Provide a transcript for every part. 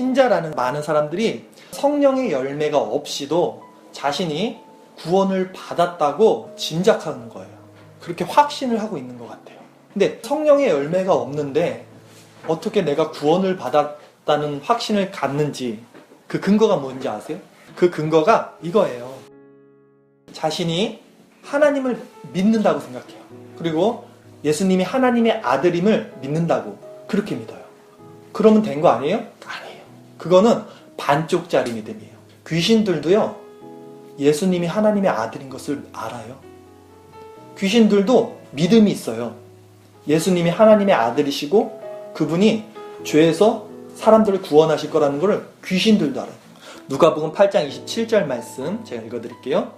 신자라는 많은 사람들이 성령의 열매가 없이도 자신이 구원을 받았다고 짐작하는 거예요. 그렇게 확신을 하고 있는 것 같아요. 근데 성령의 열매가 없는데 어떻게 내가 구원을 받았다는 확신을 갖는지 그 근거가 뭔지 아세요? 그 근거가 이거예요. 자신이 하나님을 믿는다고 생각해요. 그리고 예수님이 하나님의 아들임을 믿는다고 그렇게 믿어요. 그러면 된 거 아니에요? 아니에요. 그거는 반쪽짜리 믿음이에요. 귀신들도요, 예수님이 하나님의 아들인 것을 알아요. 귀신들도 믿음이 있어요. 예수님이 하나님의 아들이시고 그분이 죄에서 사람들을 구원하실 거라는 것을 귀신들도 알아요. 누가복음 8장 27절 말씀 제가 읽어드릴게요.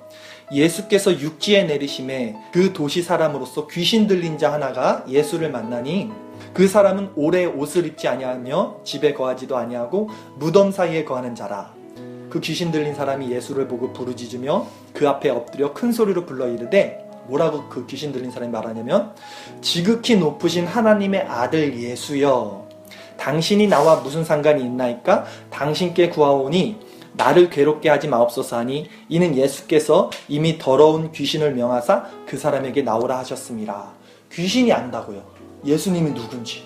예수께서 육지에 내리심에 그 도시 사람으로서 귀신 들린 자 하나가 예수를 만나니 그 사람은 오래 옷을 입지 아니하며 집에 거하지도 아니하고 무덤 사이에 거하는 자라. 그 귀신 들린 사람이 예수를 보고 부르짖으며 그 앞에 엎드려 큰 소리로 불러 이르되 뭐라고 그 귀신 들린 사람이 말하냐면 지극히 높으신 하나님의 아들 예수여 당신이 나와 무슨 상관이 있나이까 당신께 구하오니 나를 괴롭게 하지 마옵소서 하니 이는 예수께서 이미 더러운 귀신을 명하사 그 사람에게 나오라 하셨습니다. 귀신이 안다고요. 예수님이 누군지.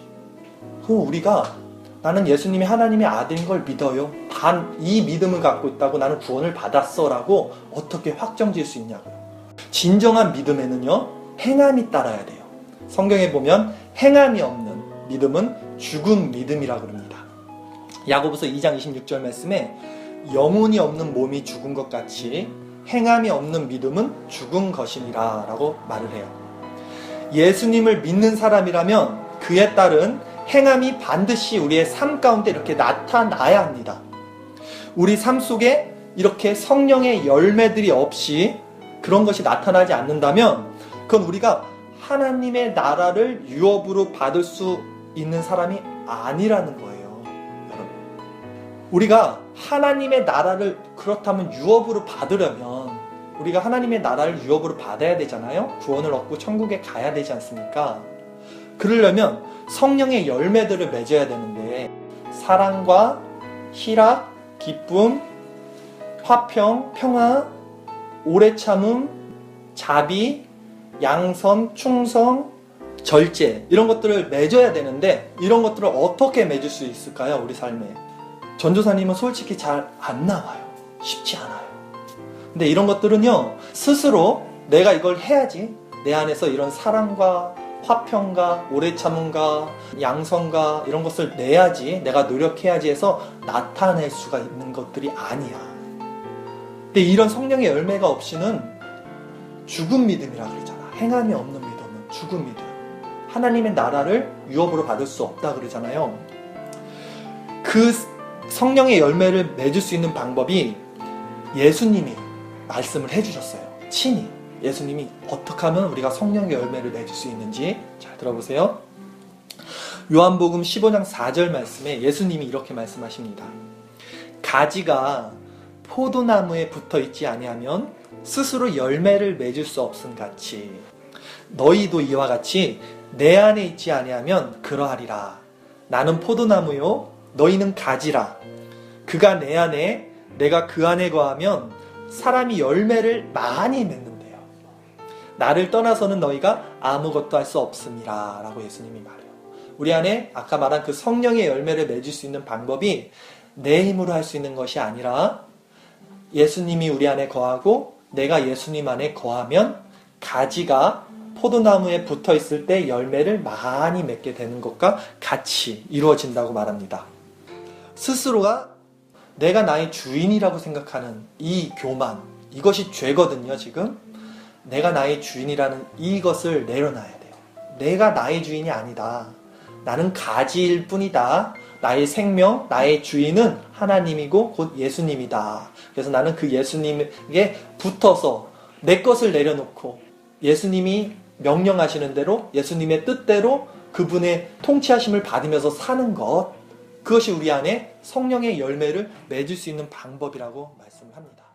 그럼 우리가 나는 예수님이 하나님의 아들인 걸 믿어요. 단 이 믿음을 갖고 있다고 나는 구원을 받았어라고 어떻게 확정질 수 있냐고요. 진정한 믿음에는요 행함이 따라야 돼요. 성경에 보면 행함이 없는 믿음은 죽은 믿음이라 그럽니다. 야고보서 2장 26절 말씀에 영혼이 없는 몸이 죽은 것 같이 행함이 없는 믿음은 죽은 것이니라 라고 말을 해요. 예수님을 믿는 사람이라면 그에 따른 행함이 반드시 우리의 삶 가운데 이렇게 나타나야 합니다. 우리 삶 속에 이렇게 성령의 열매들이 없이 그런 것이 나타나지 않는다면 그건 우리가 하나님의 나라를 유업으로 받을 수 있는 사람이 아니라는 거예요. 여러분. 우리가 하나님의 나라를 그렇다면 유업으로 받으려면 우리가 하나님의 나라를 유업으로 받아야 되잖아요. 구원을 얻고 천국에 가야 되지 않습니까? 그러려면 성령의 열매들을 맺어야 되는데 사랑과 희락, 기쁨, 화평, 평화, 오래 참음, 자비, 양선, 충성, 절제 이런 것들을 맺어야 되는데 이런 것들을 어떻게 맺을 수 있을까요? 우리 삶에. 전도사님은 솔직히 잘 안 나와요. 쉽지 않아요. 근데 이런 것들은요, 스스로 내가 이걸 해야지. 내 안에서 이런 사랑과 화평과 오래 참음과 양성과 이런 것을 내야지. 내가 노력해야지 해서 나타낼 수가 있는 것들이 아니야. 근데 이런 성령의 열매가 없이는 죽은 믿음이라 그러잖아. 행함이 없는 믿음은 죽은 믿음. 하나님의 나라를 유업으로 받을 수 없다 그러잖아요. 그 성령의 열매를 맺을 수 있는 방법이 예수님이 말씀을 해주셨어요. 친히 예수님이 어떻게 하면 우리가 성령의 열매를 맺을 수 있는지 잘 들어보세요. 요한복음 15장 4절 말씀에 예수님이 이렇게 말씀하십니다. 가지가 포도나무에 붙어 있지 아니하면 스스로 열매를 맺을 수 없음 같이 너희도 이와 같이 내 안에 있지 아니하면 그러하리라. 나는 포도나무요 너희는 가지라. 그가 내 안에 내가 그 안에 거하면 사람이 열매를 많이 맺는데요. 나를 떠나서는 너희가 아무것도 할 수 없음이라 라고 예수님이 말해요. 우리 안에 아까 말한 그 성령의 열매를 맺을 수 있는 방법이 내 힘으로 할 수 있는 것이 아니라 예수님이 우리 안에 거하고 내가 예수님 안에 거하면 가지가 포도나무에 붙어 있을 때 열매를 많이 맺게 되는 것과 같이 이루어진다고 말합니다. 스스로가 내가 나의 주인이라고 생각하는 이 교만, 이것이 죄거든요, 지금. 내가 나의 주인이라는 이것을 내려놔야 돼요. 내가 나의 주인이 아니다. 나는 가지일 뿐이다. 나의 생명, 나의 주인은 하나님이고 곧 예수님이다. 그래서 나는 그 예수님에게 붙어서 내 것을 내려놓고 예수님이 명령하시는 대로 예수님의 뜻대로 그분의 통치하심을 받으면서 사는 것 그것이 우리 안에 성령의 열매를 맺을 수 있는 방법이라고 말씀합니다.